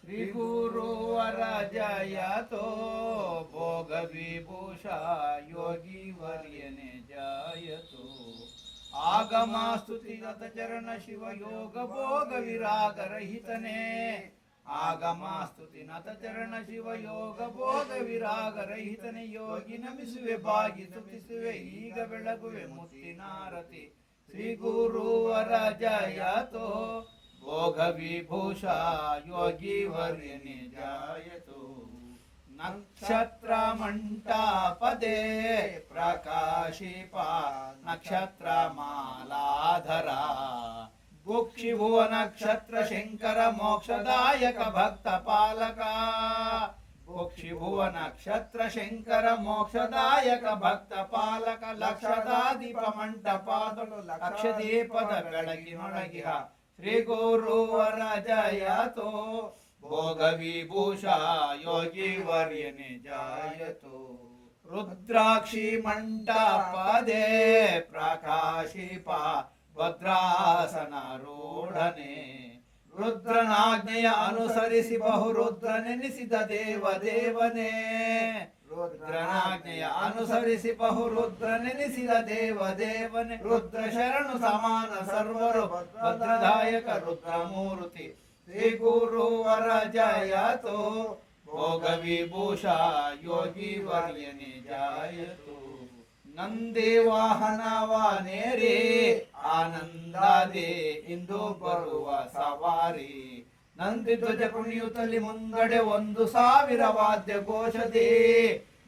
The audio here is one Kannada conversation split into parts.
ಶ್ರೀ ಗುರುವರ ಜಯತೋ ಭೋಗ ವಿಭೂಷ ಯೋಗಿ ವರ್ಯನೆ ಜಯತೋ ಆಗಮ ಸ್ತುತಿಗತ ಚರಣ ಶಿವ ಯೋಗ ಭೋಗ ವಿರಾಗ ರಹಿತನೇ ಆಗಮ ಸ್ತುತಿ ನತ ಚರಣ ಶಿವ ಯೋಗ ಭೋಗ ವಿರಾಗ ರಹಿತನೇ ಯೋಗಿ ನಮಿಸುವೆ ಬಾಗಿ ಸ್ತುತಿಸುವೆ ಈಗ ಬೆಳಗುವೆ ಮುತ್ತಿನಾರತಿ ಶ್ರೀ ಗುರುವರ ಜಯತೋ ಭೋಗ ವಿಭೂಷ ಯೋಗಿ ವರ್ಯನೆ ಜಾಯತು ನಕ್ಷತ್ರ ಮಂಟಪದೆ ಪ್ರಕಾಶಿಪ ನಕ್ಷತ್ರ ಮಾಲಾಧರ ಗುಕ್ಷಿ ಭುವ ನಕ್ಷತ್ರ ಶಂಕರ ಮೋಕ್ಷದಾಯಕ ಭಕ್ತ ಪಾಲಕ ಗುಕ್ಷಿ ಭುವ ನಕ್ಷತ್ರ ಶಂಕರ ಮೋಕ್ಷದಾಯಕ ಭಕ್ತ ಪಾಲಕ ಲಕ್ಷದಾದೀಪ ಮಂಟಪಾದಳು ಲಕ್ಷ ದೀಪದ ಬೆಳಗಿನೊಳಗಿಹ ಶ್ರೀ ಗುರುವರ ಜಯತೋ. ಭೋಗವಿಭೂಷ ಯೋಗಿ ವರ್ಯನೆ ಜಾಯತೋ ರುದ್ರಾಕ್ಷಿ ಮಂಟಪದೇ ಪ್ರಕಾಶಿಪ ಭದ್ರಾಸನ ರೂಢನೆ ರುದ್ರನಾಜ್ಞೆಯ ಅನುಸರಿಸಿ ಬಹು ರುದ್ರನೆನಿಸಿದ ದೇವ ದೇವನೇ. ರುದ್ರನಾಜ್ಞೆಯ ಅನುಸರಿಸಿ ಬಹು ರುದ್ರ ನೆನೆಸಿದ ದೇವ ದೇವನೆ. ರುದ್ರ ಶರಣು ಸಮಾನ ಸರ್ವರು, ಭದ್ರದಾಯಕ ರುದ್ರ ಮೂರ್ತಿ. ಶ್ರೀ ಗುರುವರ ಜಯತು ಭೋಗ ವಿಭೂಷ ಯೋಗಿ ವರ್ಯನಿ ಜಾಯತು. ನಂದಿ ವಾಹನವನೇರಿ ಆನಂದಾದಿ ಇಂದು ಬರುವ ಸವಾರಿ. ನಂದಿ ಧ್ವಜ ಕುಣಿಯುತ್ತಲಿ ಮುಂಗಡೆ ಒಂದು ಸಾವಿರ ವಾದ್ಯ ಘೋಷದಿ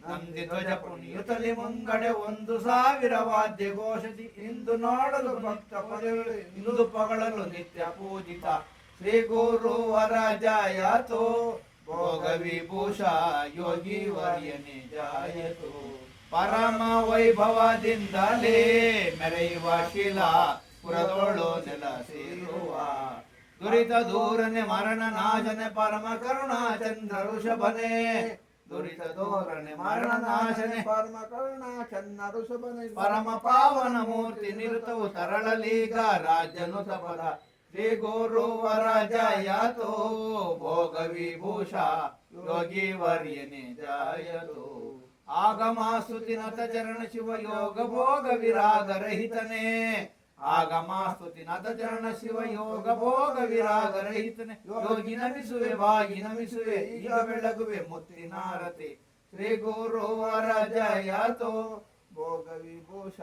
ನಂದಿ ಧ್ವಜ ಕುಣಿಯುತ್ತಲಿ ಮುಂಗಡೆ ಒಂದು ಸಾವಿರ ವಾದ್ಯ ಘೋಷತಿ. ಇಂದು ನೋಡಲು ಭಕ್ತ ಪದಗಳು, ಇಂದು ಪಗಳಲು ನಿತ್ಯ ಪೂಜಿತ ಶ್ರೀ ಗುರು ವರಜಾಯತು. ಭೋಗ ವಿಭೂಷ ಯೋಗಿ ವರ್ಯನೆ ಜಾಯತು. ಪರಮ ವೈಭವದಿಂದಲೇ ಮೆರೆಯುವ ಶಿಲಾ ಪುರದೋಳು ದುರಿತ ದೂರನೆ ಮರಣ ನಾಶನೆ ಪರಮ ಕರುಣಾ ಚಂದ್ರ ಋಷಭನೆ ದುರಿತ ದೂರನೆ ಮರಣ ನಾಶನೆ ಪರಮ ಕರುಣಾ ಚನ್ನ ಋಷಭನ ಪರಮ ಪಾವನ ಮೂರ್ತಿ ನಿರುತವು ತರಳಲೀಗ ರಾಜ್ಯನು ತಪದ ಶ್ರೀ ಗುರುವರ ಜಯತೋ ಭೋಗ ವಿಭೂಷ ಯೋಗಿ ವರ್ಯನೆ ಜಯತೋ ಆಗಮ ಸ್ತುತಿನತ ಚರಣ ಶಿವ ಯೋಗ ಭೋಗ ವಿರಾಗ ರಹಿತನೇ ಆಗಮ ಸ್ತುತಿನತ ಚರಣ ಶಿವ ಯೋಗ ಭೋಗ ವಿರಾಗ ರಹಿತನೇ ಯೋಗಿ ನಮಿಸುವೆ ಬಾಗಿ ನಮಿಸುವೆ ಈಗ ಬೆಳಗುವೆ ಮುತ್ತಿನಾರತಿ ಶ್ರೀ ಗುರುವರ ಜಯತೋ ಭೋಗ ವಿಭೂಷ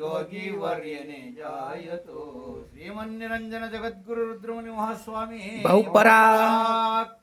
ಯೋಗಿ ವರ್ಯನೆ ಜಾಯತು ಶ್ರೀಮನ್ನಿರಂಜನ ಜಗದ್ಗುರು ರುದ್ರಮುನಿ ಮಹಾಸ್ವಾಮಿ ಬಹುಪರಾಕ್.